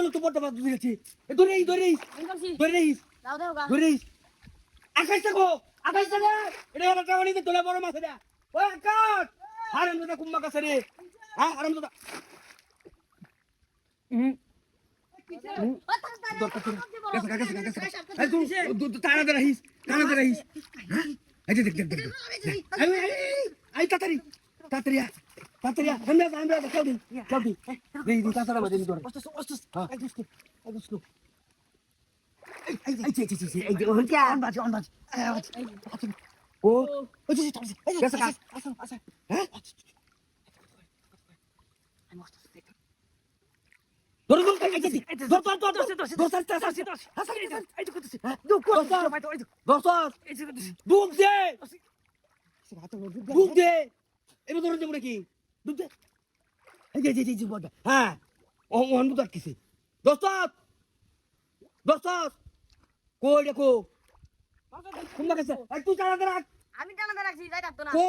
চলো তো বড় বাদ দিয়েছি ধরে এই ধরে এই ধরে এই দাও দাও গা। ধরে আকাশ থাকো আকাশ থাকো এটা আমার টাকা তোলা বড় মাছ এটা। ও আকাশ! হারাম দাদা কুম্মা কাছে রে। হ্যাঁ হারাম দাদা হ্যাঁ? হ্যাঁ, তাড়াতাড়ি তাড়াতাড়ি আয়। তাড়াতাড়ি সামনে আয়, কেউ দিন কেউ দিন দেই দিই তাড়াতাড়ি আমাদের ধরে অস্ত অস্ত হ্যাঁ এই দুষ্টু এই দুষ্টু ও ওই যে তাড়াতাড়ি এই কাজ আসুন আসুন হ্যাঁ ধরো ধরো এই যে ধর ধর ধর ধর ধর ধর ধর ধর এই তো করতেছি দু কর ধর ধর এই যে দুম দে দুম দে এবার ধরে দেবো নাকি দুম দে এই যে যে বড় হ্যাঁ ও ওহন বুঝার কিসে দোস্ত দোস্ত কই দেখো এই তুই রাখ। আমি রাখছি যাই না। কো?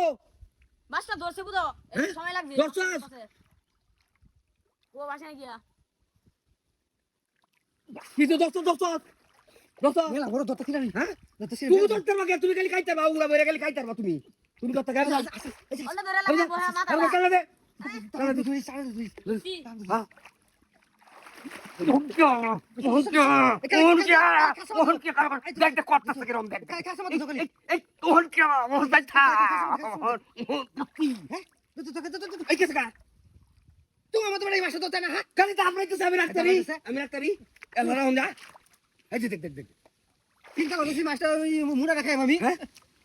মাছটা ধরছে বুঝো? হ্যাঁ? সময়? ও বাসায় গিয়া। কিছু দোস্ত দোস্ত? দোস্ত। মেলা বড় দত্ত কিনা হ্যাঁ? দত্ত তুমি খালি খাইতে পারবা উড়া খালি খাইতে পারবা তুমি। তুমি কথা কেন তুমি আমার তোমার এই মাসে তো তাই না হ্যাঁ কালি তো আমরা একটু আমি রাখতে পারি আমি রাখতে পারি লড়া হন যা এই যে দেখ দেখ দেখ চিন্তা করো সেই মাছটা ওই মুড়া রাখাই আমি হ্যাঁ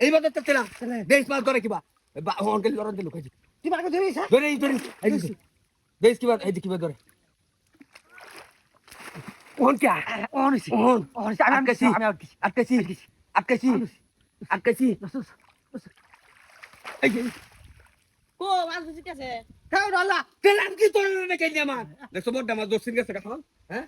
এই বাদ তো তেলা দেশ পাস করে কিবা। অঙ্কেল লড়ন দিল কই কিবা আগে ধরে ধরে ধরে এই দেশ কিবা এই কিবা ধরে। কোন কে? অন সি অন অন সি আমি কাছি আমি আটকাছি আটকাছি আটকাছি এই ও মাছ ঠিক আছে খাও হ্যাঁ, রালা তেলাম কি তোর নাকি আমার? দেখছ বড় মাছ দোষ গেছে খাও হ্যাঁ